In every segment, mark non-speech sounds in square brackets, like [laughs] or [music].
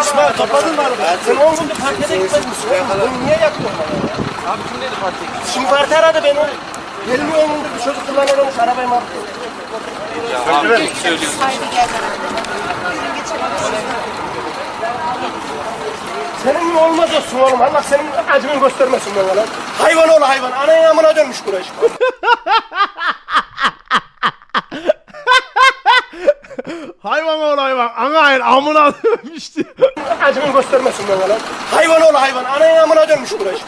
İsmail kapadın mı arabayı? Sen 10 gündür partiye gitmemişsin. Bunu niye yapıyorsun bana ya? Abi kim dedi partiye gitsin? Şimdi parti aradı beni. Benim 10 gündür bir çocuk kullanıyormuş arabayı mahvettim. Ya abi söylüyorsun? Beraber. Bizim geçemezsin. Senin mi olmaz olsun oğlum. Allah senin acını göstermesin bana lan. Hayvan oğlu hayvan. Anaya amına dönmüş burası. [laughs] Hayvan oğlu hayvan. Hayır amına dönmüştü. Acını göstermesin bana lan. Hayvan oğlu hayvan. Anaya amına dönmüş burası.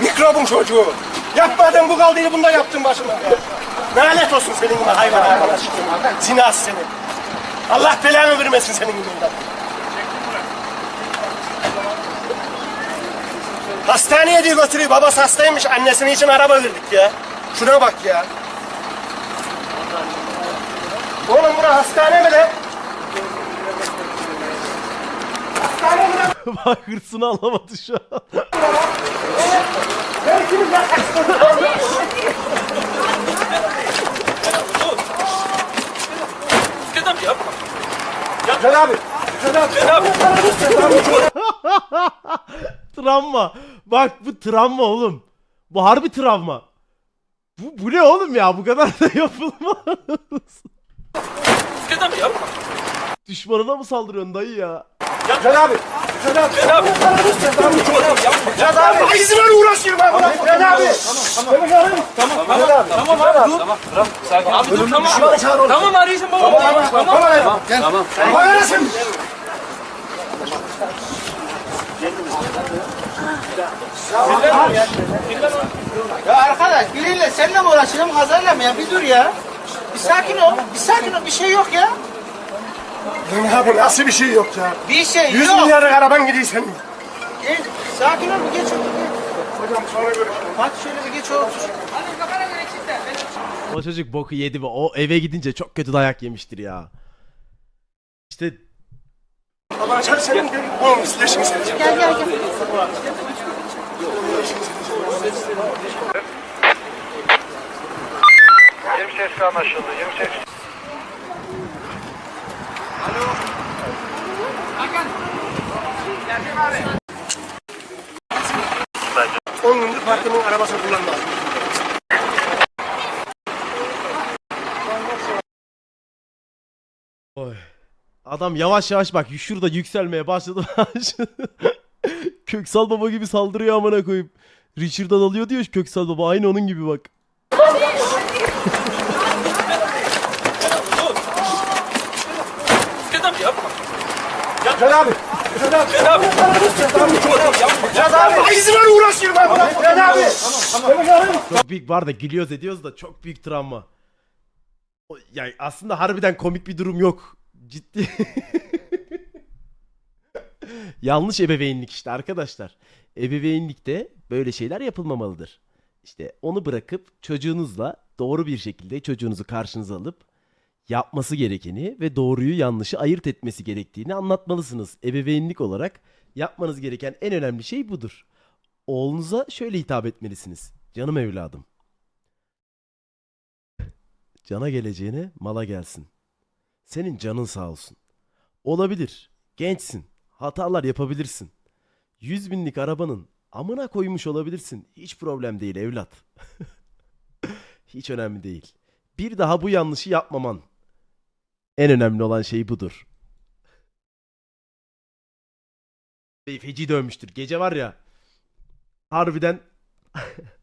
Mikrobun çocuğu. Yapmadın bu kaldıydı bunda yaptın başıma. Lanet olsun senin gibi hayvan arkadaş. Zinası seni. Allah belanı vermesin senin gibi. Hastaneye diye götürüyor. Babası hastaymış. Annesinin için araba verdik ya. Şuna bak ya. Oğlum bura hastane mi lan? Hastane mi lan? Bak hırsını alamadı şu an. Adam yapma. Gel abi. Gel abi. Gel abi. Travma. Bak bu travma oğlum. Bu harbi travma. Bu, bu ne oğlum ya? Bu kadar da yapılmaz. Adam yapma. Düşmanına mı saldırıyorsun dayı ya? Gel abi. Gel abi. Gel abi. Adam yapma. Gel abi. Ay izin ver uğraşıyorum abi. Gel abi. Tamam tamam. Tamam tamam. Gel abi. Tamam abi dur. Tamam. Tamam. Sakin. Abi dur tamam. Tamam arayacağım baba. Tamam tamam. Tamam. Gel. Tamam. Sen? Ya arkadaş biriyle seninle mi uğraşacağım kazayla mı ya? Bir dur ya. Bir sakin ol. Bir sakin ol. Bir şey yok ya. Lan abi nasıl bir şey yok ya. Bir şey 100 yok. milyarlık araban gidiyor senin. Gel, sakin ol bir geç otur. Hocam sonra görüşürüz. Hadi şöyle bir geç otur. O çocuk boku yedi ve o eve gidince çok kötü dayak yemiştir ya. İşte Baba açar senin. Oğlum leşini seveceğim. Gel gel gel. anlaşıldı. 28 10 gündür partinin arabasını kullanmaz. Oy. Adam yavaş yavaş bak şurada yükselmeye başladı. [laughs] Köksal baba gibi saldırıyor amına koyup. Richard'dan alıyor diyor Köksal baba aynı onun gibi bak. [laughs] Adam yapma. Gel abi. Gel abi. Gel abi. Adam yapma. Gel abi. İzin ver uğraşıyorum abi. Gel abi. Gel abi. Çok büyük var da gülüyoruz ediyoruz da çok büyük travma. O- Yani aslında harbiden komik bir durum yok. Ciddi. [laughs] Yanlış ebeveynlik işte arkadaşlar. Ebeveynlikte böyle şeyler yapılmamalıdır. İşte onu bırakıp çocuğunuzla doğru bir şekilde çocuğunuzu karşınıza alıp yapması gerekeni ve doğruyu yanlışı ayırt etmesi gerektiğini anlatmalısınız. Ebeveynlik olarak yapmanız gereken en önemli şey budur. Oğlunuza şöyle hitap etmelisiniz. Canım evladım. Cana geleceğine mala gelsin. Senin canın sağ olsun. Olabilir. Gençsin. Hatalar yapabilirsin. Yüz binlik arabanın amına koymuş olabilirsin. Hiç problem değil evlat. [laughs] Hiç önemli değil. Bir daha bu yanlışı yapmaman. En önemli olan şey budur. Bey feci dövmüştür. Gece var ya. Harbiden [laughs]